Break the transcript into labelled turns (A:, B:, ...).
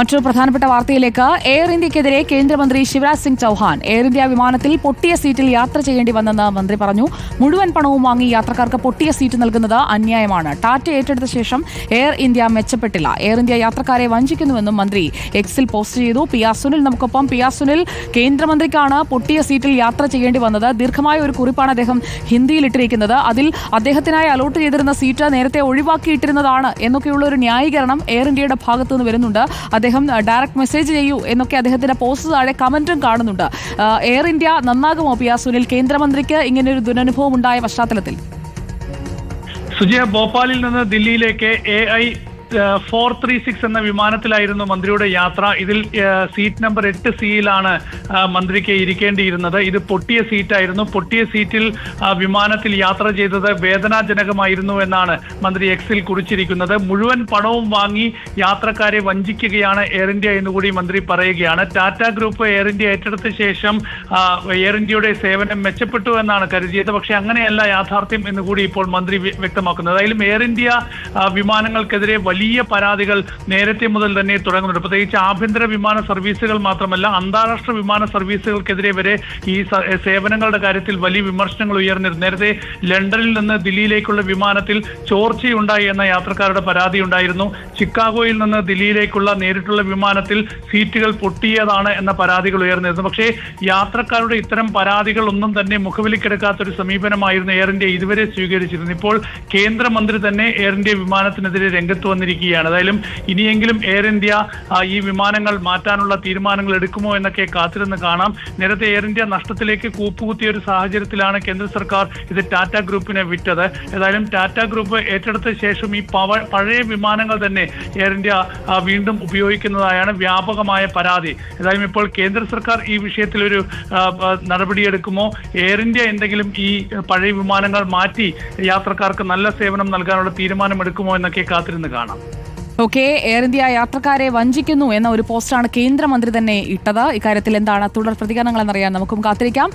A: മറ്റൊരു പ്രധാനപ്പെട്ട വാർത്തയിലേക്ക് എയർ ഇന്ത്യക്കെതിരെ കേന്ദ്രമന്ത്രി ശിവരാജ് സിംഗ് ചൌഹാൻ എയർ ഇന്ത്യ വിമാനത്തിൽ പൊട്ടിയ സീറ്റിൽ യാത്ര ചെയ്യേണ്ടി വന്നെന്ന് മന്ത്രി പറഞ്ഞു. മുഴുവൻ പണവും വാങ്ങി യാത്രക്കാർക്ക് പൊട്ടിയ സീറ്റ് നൽകുന്നത് അന്യായമാണ്. ടാറ്റ ഏറ്റെടുത്ത ശേഷം എയർ ഇന്ത്യ മെച്ചപ്പെട്ടില്ല. എയർ ഇന്ത്യ യാത്രക്കാരെ വഞ്ചിക്കുന്നുവെന്നും മന്ത്രി എക്സിൽ പോസ്റ്റ് ചെയ്തു. പി ആർ സുനിൽ നമുക്കൊപ്പം. പി ആർ സുനിൽ കേന്ദ്രമന്ത്രിക്കാണ് പൊട്ടിയ സീറ്റിൽ യാത്ര ചെയ്യേണ്ടി വന്നത്. ദീർഘമായ ഒരു കുറിപ്പാണ് അദ്ദേഹം ഹിന്ദിയിൽ ഇട്ടിരിക്കുന്നത്. അതിൽ അദ്ദേഹത്തിനായി അലോട്ട് ചെയ്തിരുന്ന സീറ്റ് നേരത്തെ ഒഴിവാക്കിയിട്ടിരുന്നതാണ് എന്നൊക്കെയുള്ള ഒരു ന്യായീകരണം എയർ ഇന്ത്യയുടെ ഭാഗത്തുനിന്ന് വരുന്നുണ്ട്. അദ്ദേഹം ഡയറക്റ്റ് മെസ്സേജ് ചെയ്യൂ എന്നൊക്കെ അദ്ദേഹത്തിന്റെ പോസ്റ്റ് താഴെ കമന്റും കാണുന്നുണ്ട്. എയർ ഇന്ത്യ നന്നാകുമോ പി സുനിൽ? കേന്ദ്രമന്ത്രിക്ക് ഇങ്ങനെ ഒരു ദുരനുഭവം ഉണ്ടായ പശ്ചാത്തലത്തിൽ.
B: സുജയ ഭോപ്പാലിൽ നിന്ന് ദില്ലിയിലേക്ക് A I four three six എന്ന വിമാനത്തിലായിരുന്നു മന്ത്രിയുടെ യാത്ര. ഇതിൽ സീറ്റ് നമ്പർ എട്ട് സിയിലാണ് മന്ത്രിക്ക് ഇരിക്കേണ്ടിയിരുന്നത്. ഇത് പൊട്ടിയ സീറ്റായിരുന്നു പൊട്ടിയ സീറ്റിൽ വിമാനത്തിൽ യാത്ര ചെയ്തത് വേദനാജനകമായിരുന്നു എന്നാണ് മന്ത്രി എക്സിൽ കുറിച്ചിരിക്കുന്നത്. മുഴുവൻ പണവും വാങ്ങി യാത്രക്കാരെ വഞ്ചിക്കുകയാണ് എയർ ഇന്ത്യ എന്നുകൂടി മന്ത്രി പറയുകയാണ്. ടാറ്റ ഗ്രൂപ്പ് എയർ ഇന്ത്യ ഏറ്റെടുത്ത ശേഷം എയർ ഇന്ത്യയുടെ സേവനം മെച്ചപ്പെട്ടു എന്നാണ് കരുതിയത്. പക്ഷേ അങ്ങനെയല്ല യാഥാർത്ഥ്യം എന്നുകൂടി ഇപ്പോൾ മന്ത്രി വ്യ- വ്യക്തമാക്കുന്നത്. അതിലും എയർ ഇന്ത്യ വിമാനങ്ങൾക്കെതിരെ വലിയ പരാതികൾ നേരത്തെ മുതൽ തന്നെ തുടങ്ങുന്നുണ്ട്. പ്രത്യേകിച്ച് ആഭ്യന്തര വിമാന സർവീസുകൾ മാത്രമല്ല അന്താരാഷ്ട്ര വിമാന സർവീസുകൾക്കെതിരെ വരെ ഈ സേവനങ്ങളുടെ കാര്യത്തിൽ വലിയ വിമർശനങ്ങൾ ഉയർന്നിരുന്നു. നേരത്തെ ലണ്ടനിൽ നിന്ന് ദില്ലിയിലേക്കുള്ള വിമാനത്തിൽ ചോർച്ചയുണ്ടായി എന്ന യാത്രക്കാരുടെ പരാതി ഉണ്ടായിരുന്നു. ചിക്കാഗോയിൽ നിന്ന് ദില്ലിയിലേക്കുള്ള നേരിട്ടുള്ള വിമാനത്തിൽ സീറ്റുകൾ പൊട്ടിയതാണ് എന്ന പരാതികൾ ഉയർന്നിരുന്നു. പക്ഷേ യാത്രക്കാരുടെ ഇത്തരം പരാതികൾ ഒന്നും തന്നെ മുഖവിലിക്കെടുക്കാത്ത ഒരു സമീപനമായിരുന്നു എയർ ഇന്ത്യ ഇതുവരെ സ്വീകരിച്ചിരുന്നത്. ഇപ്പോൾ കേന്ദ്രമന്ത്രി തന്നെ എയർ ഇന്ത്യ വിമാനത്തിനെതിരെ രംഗത്ത് വന്നിരിക്കുകയാണ്. ഏതായാലും ഇനിയെങ്കിലും എയർ ഇന്ത്യ ഈ വിമാനങ്ങൾ മാറ്റാനുള്ള തീരുമാനങ്ങൾ എടുക്കുമോ എന്നൊക്കെ കാത്തിരുന്ന് കാണാം. നേരത്തെ എയർ ഇന്ത്യ നഷ്ടത്തിലേക്ക് കൂപ്പുകുത്തിയ ഒരു സാഹചര്യത്തിലാണ് കേന്ദ്ര സർക്കാർ ഇത് ടാറ്റ ഗ്രൂപ്പിനെ വിറ്റത്. ഏതായാലും ടാറ്റ ഗ്രൂപ്പ് ഏറ്റെടുത്ത ശേഷം ഈ പഴയ വിമാനങ്ങൾ തന്നെ എയർ ഇന്ത്യ വീണ്ടും ഉപയോഗിക്കുന്നതായാണ് വ്യാപകമായ പരാതി. ഏതായാലും ഇപ്പോൾ കേന്ദ്ര സർക്കാർ ഈ വിഷയത്തിൽ ഒരു നടപടിയെടുക്കുമോ? എയർ ഇന്ത്യ എന്തെങ്കിലും ഈ പഴയ വിമാനങ്ങൾ മാറ്റി യാത്രക്കാർക്ക് നല്ല സേവനം നൽകാനുള്ള തീരുമാനമെടുക്കുമോ എന്നൊക്കെ കാത്തിരുന്ന് കാണാം.
A: ഓക്കെ എയർ ഇന്ത്യ യാത്രക്കാരെ വഞ്ചിക്കുന്നു എന്ന ഒരു പോസ്റ്റാണ് കേന്ദ്രമന്ത്രി തന്നെ ഇട്ടത്. ഇക്കാര്യത്തിൽ എന്താണ് തുടർ പ്രതികരണങ്ങൾ എന്നറിയാൻ നമുക്കും കാത്തിരിക്കാം.